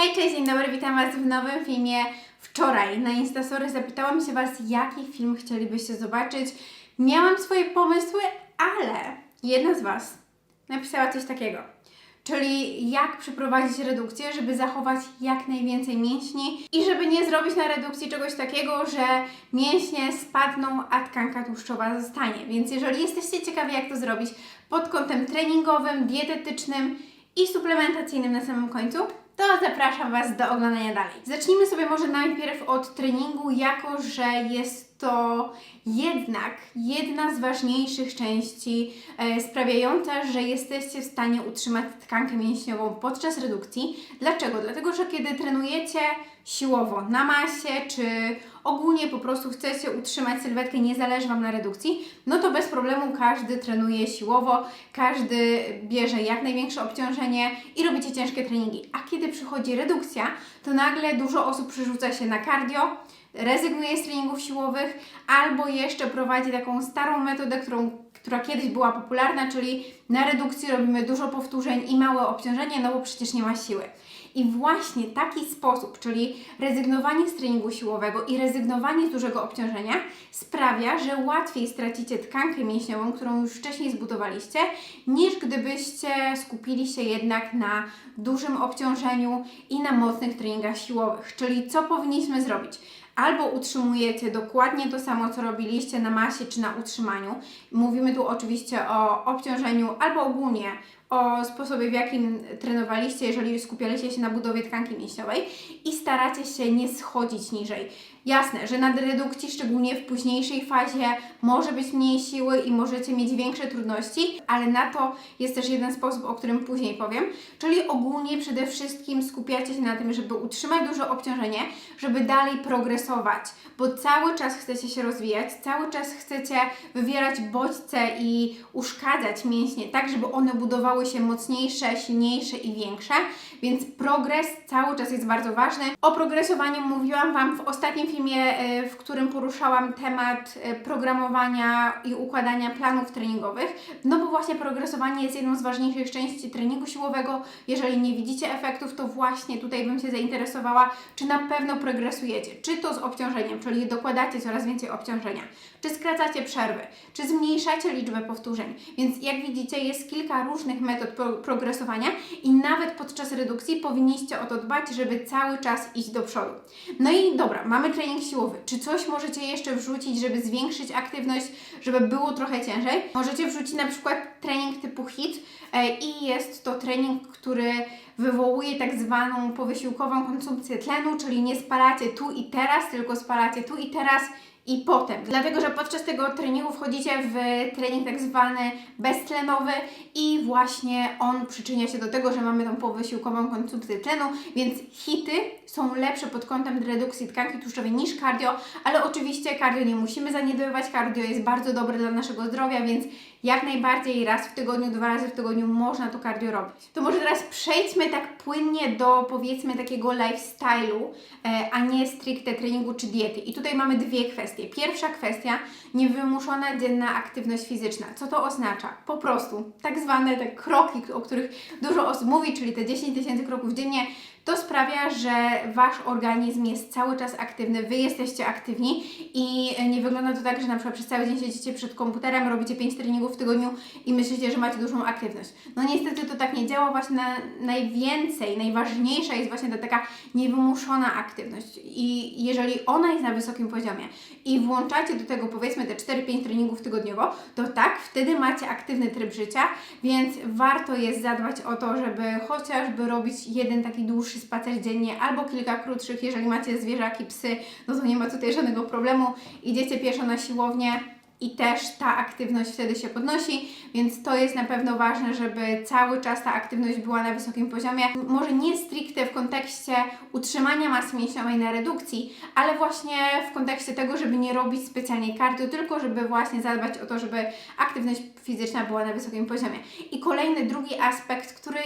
Hej, cześć, dzień dobry, witam Was w nowym filmie. Wczoraj na Instastory zapytałam się Was, jaki film chcielibyście zobaczyć. Miałam swoje pomysły, ale jedna z Was napisała coś takiego. Czyli jak przeprowadzić redukcję, żeby zachować jak najwięcej mięśni i żeby nie zrobić na redukcji czegoś takiego, że mięśnie spadną, a tkanka tłuszczowa zostanie. Więc jeżeli jesteście ciekawi, jak to zrobić pod kątem treningowym, dietetycznym i suplementacyjnym na samym końcu, to zapraszam Was do oglądania dalej. Zacznijmy sobie może najpierw od treningu, jako że jest to jednak jedna z ważniejszych części e, sprawiająca, że jesteście w stanie utrzymać tkankę mięśniową podczas redukcji. Dlaczego? Dlatego, że kiedy trenujecie siłowo na masie, czy ogólnie po prostu chcecie utrzymać sylwetkę, nie zależy Wam na redukcji, no to bez problemu każdy trenuje siłowo, każdy bierze jak największe obciążenie i robicie ciężkie treningi. A kiedy przychodzi redukcja, to nagle dużo osób przerzuca się na cardio, rezygnuje z treningów siłowych albo jeszcze prowadzi taką starą metodę, którą, która kiedyś była popularna, czyli na redukcji robimy dużo powtórzeń i małe obciążenie, no bo przecież nie ma siły. I właśnie taki sposób, czyli rezygnowanie z treningu siłowego i rezygnowanie z dużego obciążenia sprawia, że łatwiej stracicie tkankę mięśniową, którą już wcześniej zbudowaliście, niż gdybyście skupili się jednak na dużym obciążeniu i na mocnych treningach siłowych. Czyli co powinniśmy zrobić? Albo utrzymujecie dokładnie to samo, co robiliście na masie czy na utrzymaniu. Mówimy tu oczywiście o obciążeniu albo ogólnie o sposobie, w jakim trenowaliście, jeżeli skupialiście się na budowie tkanki mięśniowej i staracie się nie schodzić niżej. Jasne, że na redukcji, szczególnie w późniejszej fazie, może być mniej siły i możecie mieć większe trudności, ale na to jest też jeden sposób, o którym później powiem. Czyli ogólnie przede wszystkim skupiacie się na tym, żeby utrzymać duże obciążenie, żeby dalej progresować, bo cały czas chcecie się rozwijać, cały czas chcecie wywierać bodźce i uszkadzać mięśnie, tak żeby one budowały się mocniejsze, silniejsze i większe, więc progres cały czas jest bardzo ważny. O progresowaniu mówiłam Wam w ostatnim filmie, e, w którym poruszałam temat e, programowania i układania planów treningowych, no bo właśnie progresowanie jest jedną z ważniejszych części treningu siłowego. Jeżeli nie widzicie efektów, to właśnie tutaj bym się zainteresowała, czy na pewno progresujecie, czy to z obciążeniem, czyli dokładacie coraz więcej obciążenia, czy skracacie przerwy, czy zmniejszacie liczbę powtórzeń. Więc jak widzicie, jest kilka różnych metod pro progresowania i nawet podczas redukcji powinniście o to dbać, żeby cały czas iść do przodu. No i dobra, mamy trening siłowy. Czy coś możecie jeszcze wrzucić, żeby zwiększyć aktywność, żeby było trochę ciężej? Możecie wrzucić na przykład trening typu HIT e, i jest to trening, który wywołuje tak zwaną powysiłkową konsumpcję tlenu, czyli nie spalacie tu i teraz, tylko spalacie tu i teraz i potem. Dlatego, że podczas tego treningu wchodzicie w trening tak zwany beztlenowy i właśnie on przyczynia się do tego, że mamy tą powysiłkową konsumpcję tlenu, więc hity są lepsze pod kątem redukcji tkanki tłuszczowej niż cardio, ale oczywiście cardio nie musimy zaniedbywać, cardio jest bardzo dobre dla naszego zdrowia, więc jak najbardziej raz w tygodniu, dwa razy w tygodniu można to cardio robić. To może teraz przejdźmy tak płynnie do powiedzmy takiego lifestyle'u, e, a nie stricte treningu czy diety. I tutaj mamy dwie kwestie. Pierwsza kwestia, niewymuszona dzienna aktywność fizyczna. Co to oznacza? Po prostu tak zwane te kroki, o których dużo osób mówi, czyli te 10 tysięcy kroków dziennie, to sprawia, że Wasz organizm jest cały czas aktywny, Wy jesteście aktywni i nie wygląda to tak, że na przykład przez cały dzień siedzicie przed komputerem, robicie 5 treningów w tygodniu i myślicie, że macie dużą aktywność. No niestety to tak nie działa, właśnie na, najwięcej, najważniejsza jest właśnie ta taka niewymuszona aktywność i jeżeli ona jest na wysokim poziomie i włączacie do tego powiedzmy te 4-5 treningów tygodniowo, to tak, wtedy macie aktywny tryb życia, więc warto jest zadbać o to, żeby chociażby robić jeden taki dłuższy spacer dziennie albo kilka krótszych, jeżeli macie zwierzaki, psy, no to nie ma tutaj żadnego problemu. Idziecie pieszo na siłownię i też ta aktywność wtedy się podnosi, więc to jest na pewno ważne, żeby cały czas ta aktywność była na wysokim poziomie. Może nie stricte w kontekście utrzymania masy mięśniowej na redukcji, ale właśnie w kontekście tego, żeby nie robić specjalnie cardio, tylko żeby właśnie zadbać o to, żeby aktywność fizyczna była na wysokim poziomie. I kolejny, drugi aspekt, który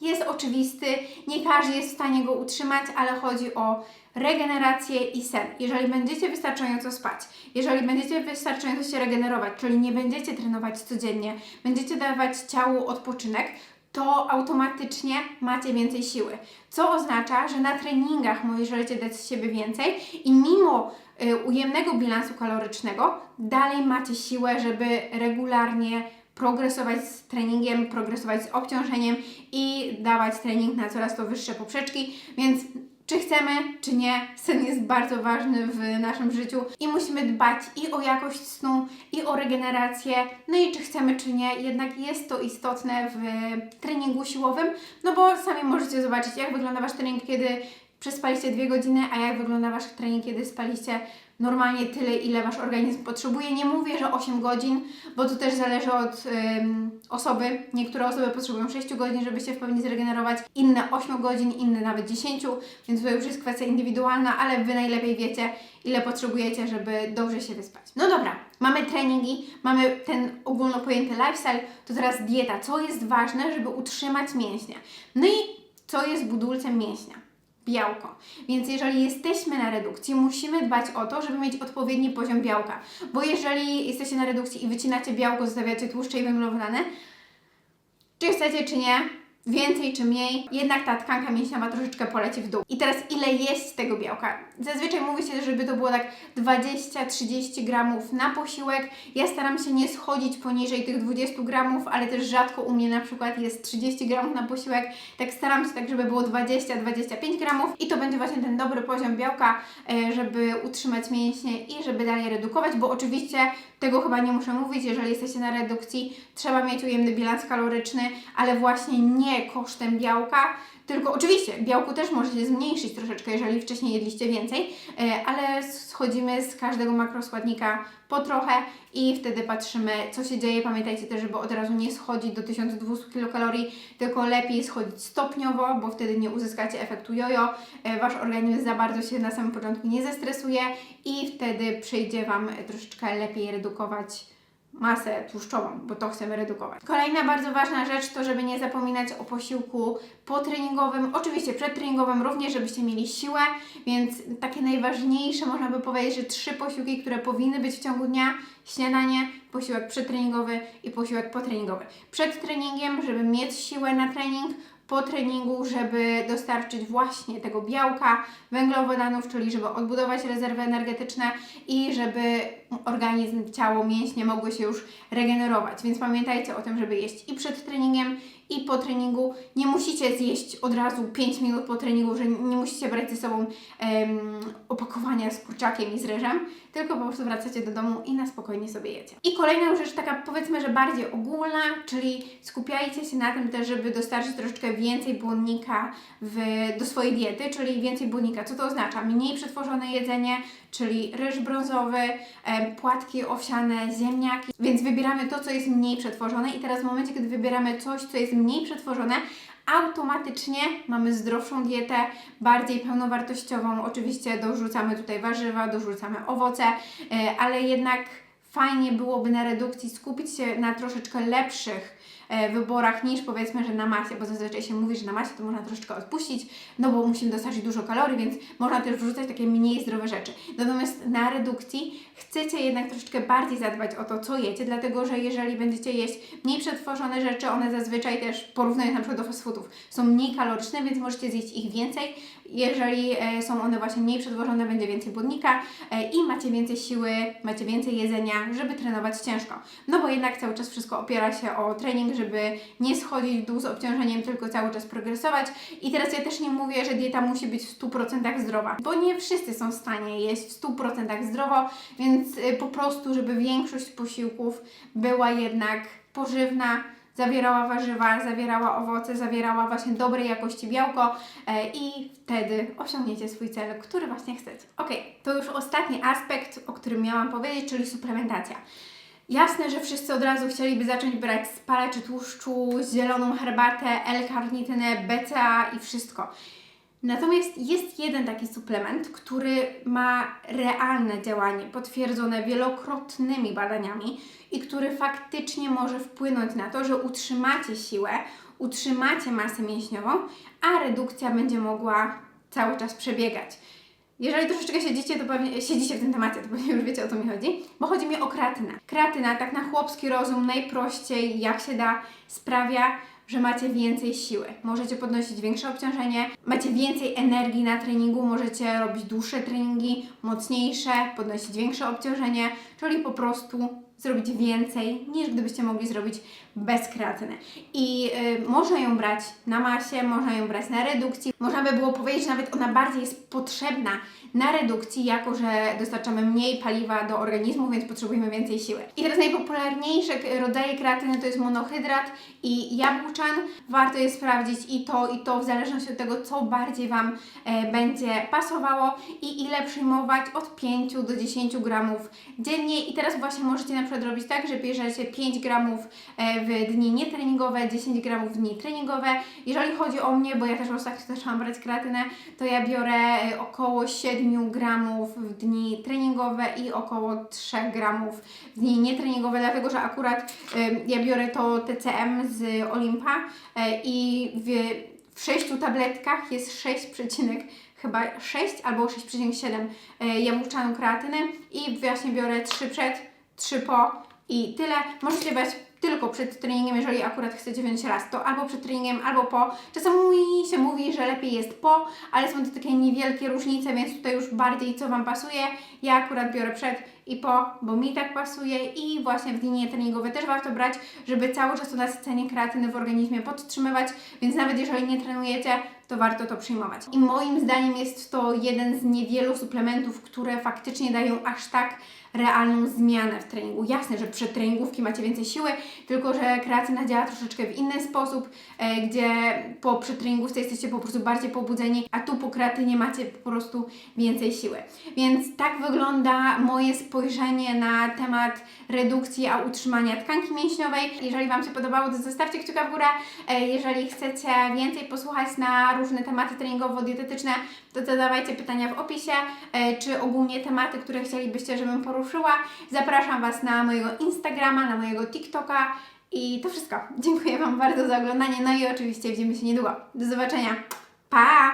jest oczywisty, nie każdy jest w stanie go utrzymać, ale chodzi o regenerację i sen. Jeżeli będziecie wystarczająco spać, jeżeli będziecie wystarczająco się regenerować, czyli nie będziecie trenować codziennie, będziecie dawać ciału odpoczynek, to automatycznie macie więcej siły. Co oznacza, że na treningach możecie dać z siebie więcej i mimo y, ujemnego bilansu kalorycznego dalej macie siłę, żeby regularnie progresować z treningiem, progresować z obciążeniem i dawać trening na coraz to wyższe poprzeczki, więc czy chcemy, czy nie, sen jest bardzo ważny w naszym życiu i musimy dbać i o jakość snu, i o regenerację. No i czy chcemy, czy nie, jednak jest to istotne w treningu siłowym, no bo sami możecie zobaczyć, jak wygląda Wasz trening, kiedy przespaliście dwie godziny, a jak wygląda Wasz trening, kiedy spaliście normalnie tyle, ile Wasz organizm potrzebuje. Nie mówię, że 8 godzin, bo to też zależy od ym, osoby. Niektóre osoby potrzebują 6 godzin, żeby się w pełni zregenerować, inne 8 godzin, inne nawet 10, więc to już jest kwestia indywidualna, ale Wy najlepiej wiecie, ile potrzebujecie, żeby dobrze się wyspać. No dobra, mamy treningi, mamy ten ogólno pojęty lifestyle, to teraz dieta. Co jest ważne, żeby utrzymać mięśnie? No i co jest budulcem mięśnia? Białko. Więc jeżeli jesteśmy na redukcji, musimy dbać o to, żeby mieć odpowiedni poziom białka. Bo jeżeli jesteście na redukcji i wycinacie białko, zostawiacie tłuszcze i węglowodany, czy chcecie, czy nie, więcej czy mniej, jednak ta tkanka mięśniowa troszeczkę poleci w dół. I teraz ile jeść tego białka? Zazwyczaj mówi się, żeby to było tak 20-30 gramów na posiłek. Ja staram się nie schodzić poniżej tych 20 gramów, ale też rzadko u mnie na przykład jest 30 gramów na posiłek. Tak staram się tak, żeby było 20-25 gramów i to będzie właśnie ten dobry poziom białka, e, żeby utrzymać mięśnie i żeby dalej redukować, bo oczywiście tego chyba nie muszę mówić, jeżeli jesteście na redukcji, trzeba mieć ujemny bilans kaloryczny, ale właśnie nie kosztem białka, tylko oczywiście białku też możecie zmniejszyć troszeczkę, jeżeli wcześniej jedliście więcej, e, ale schodzimy z każdego makroskładnika po trochę i wtedy patrzymy, co się dzieje. Pamiętajcie też, żeby od razu nie schodzić do 1200 kilokalorii, tylko lepiej schodzić stopniowo, bo wtedy nie uzyskacie efektu jojo. E, Wasz organizm za bardzo się na samym początku nie zestresuje i wtedy przyjdzie Wam troszeczkę lepiej redukować masę tłuszczową, bo to chcemy redukować. Kolejna bardzo ważna rzecz to, żeby nie zapominać o posiłku potreningowym, oczywiście przedtreningowym również, żebyście mieli siłę, więc takie najważniejsze, można by powiedzieć, że trzy posiłki, które powinny być w ciągu dnia, śniadanie, posiłek przedtreningowy i posiłek potreningowy. Przed treningiem, żeby mieć siłę na trening, po treningu, żeby dostarczyć właśnie tego białka, węglowodanów, czyli żeby odbudować rezerwy energetyczne i żeby organizm, ciało, mięśnie mogły się już regenerować. Więc pamiętajcie o tym, żeby jeść i przed treningiem, i po treningu. Nie musicie zjeść od razu 5 minut po treningu, że nie musicie brać ze sobą em, opakowania z kurczakiem i z ryżem, tylko po prostu wracacie do domu i na spokojnie sobie jecie. I kolejna rzecz, taka powiedzmy, że bardziej ogólna, czyli skupiajcie się na tym też, żeby dostarczyć troszeczkę więcej błonnika w, do swojej diety, czyli więcej błonnika. Co to oznacza? Mniej przetworzone jedzenie, czyli ryż brązowy, em, płatki owsiane, ziemniaki, więc wybieramy to, co jest mniej przetworzone i teraz w momencie, kiedy wybieramy coś, co jest mniej przetworzone, automatycznie mamy zdrowszą dietę, bardziej pełnowartościową. Oczywiście dorzucamy tutaj warzywa, dorzucamy owoce, e, ale jednak fajnie byłoby na redukcji skupić się na troszeczkę lepszych wyborach niż powiedzmy, że na masie, bo zazwyczaj się mówi, że na masie to można troszeczkę odpuścić, no bo musimy dostarczyć dużo kalorii, więc można też wrzucać takie mniej zdrowe rzeczy. Natomiast na redukcji chcecie jednak troszeczkę bardziej zadbać o to, co jecie, dlatego że jeżeli będziecie jeść mniej przetworzone rzeczy, one zazwyczaj też porównując na przykład do fast foodów, są mniej kaloryczne, więc możecie zjeść ich więcej. Jeżeli e, są one właśnie mniej przetworzone, będzie więcej błonnika e, i macie więcej siły, macie więcej jedzenia, żeby trenować ciężko. No bo jednak cały czas wszystko opiera się o trening, żeby nie schodzić w dół z obciążeniem, tylko cały czas progresować. I teraz ja też nie mówię, że dieta musi być w 100% zdrowa, bo nie wszyscy są w stanie jeść w 100% zdrowo, więc y, po prostu, żeby większość posiłków była jednak pożywna, zawierała warzywa, zawierała owoce, zawierała właśnie dobrej jakości białko e, i wtedy osiągniecie swój cel, który właśnie chcecie. Ok, to już ostatni aspekt, o którym miałam powiedzieć, czyli suplementacja. Jasne, że wszyscy od razu chcieliby zacząć brać spalacze tłuszczu, zieloną herbatę, L-karnitynę, BCA i wszystko. Natomiast jest jeden taki suplement, który ma realne działanie, potwierdzone wielokrotnymi badaniami i który faktycznie może wpłynąć na to, że utrzymacie siłę, utrzymacie masę mięśniową, a redukcja będzie mogła cały czas przebiegać. Jeżeli troszeczkę siedzicie, to pewnie, siedzicie w tym temacie, to pewnie już wiecie o co mi chodzi, bo chodzi mi o kreatynę. Kreatyna, tak na chłopski rozum, najprościej, jak się da, sprawia, że macie więcej siły. Możecie podnosić większe obciążenie, macie więcej energii na treningu, możecie robić dłuższe treningi, mocniejsze, podnosić większe obciążenie, czyli po prostu zrobić więcej niż gdybyście mogli zrobić bez kreatyny. I y, można ją brać na masie, można ją brać na redukcji. Można by było powiedzieć, że nawet ona bardziej jest potrzebna na redukcji, jako że dostarczamy mniej paliwa do organizmu, więc potrzebujemy więcej siły. I teraz najpopularniejsze rodzaje kreatyny to jest monohydrat i jabłczan. Warto je sprawdzić i to, i to, w zależności od tego, co bardziej Wam e, będzie pasowało i ile przyjmować od 5 do 10 gramów dziennie. I teraz właśnie możecie na przykład robić tak, że bierzecie 5 gramów e, w dni nietreningowe, 10 gramów w dni treningowe. Jeżeli chodzi o mnie, bo ja też ostatnio zaczęłam brać kreatynę, to ja biorę e, około 7 gramów w dni treningowe i około 3 gramów w dni nietreningowe, dlatego że akurat e, ja biorę to TCM z Olimpa i w, w 6 tabletkach jest 6, chyba 6 albo 6,7 e, jabłczanu kreatyny i właśnie biorę 3 przed, 3 po i tyle. Możecie brać tylko przed treningiem, jeżeli akurat chcecie wziąć raz, to albo przed treningiem, albo po. Czasami się mówi, że lepiej jest po, ale są to takie niewielkie różnice, więc tutaj już bardziej co Wam pasuje. Ja akurat biorę przed i po, bo mi tak pasuje i właśnie w dni treningowe też warto brać, żeby cały czas to nasycenie kreatyny w organizmie podtrzymywać, więc nawet jeżeli nie trenujecie, to warto to przyjmować. I moim zdaniem jest to jeden z niewielu suplementów, które faktycznie dają aż tak realną zmianę w treningu. Jasne, że przed treningówki macie więcej siły, tylko że kreatyna działa troszeczkę w inny sposób, e, gdzie po przedtreningówce jesteście po prostu bardziej pobudzeni, a tu po kreatynie macie po prostu więcej siły. Więc tak wygląda moje spojrzenie na temat redukcji, a utrzymania tkanki mięśniowej. Jeżeli Wam się podobało, to zostawcie kciuka w górę. E, Jeżeli chcecie więcej posłuchać na różne tematy treningowo-dietetyczne, to zadawajcie pytania w opisie, e, czy ogólnie tematy, które chcielibyście, żebym poruszyła. Zapraszam Was na mojego Instagrama, na mojego TikToka i to wszystko. Dziękuję Wam bardzo za oglądanie, no i oczywiście widzimy się niedługo. Do zobaczenia. Pa!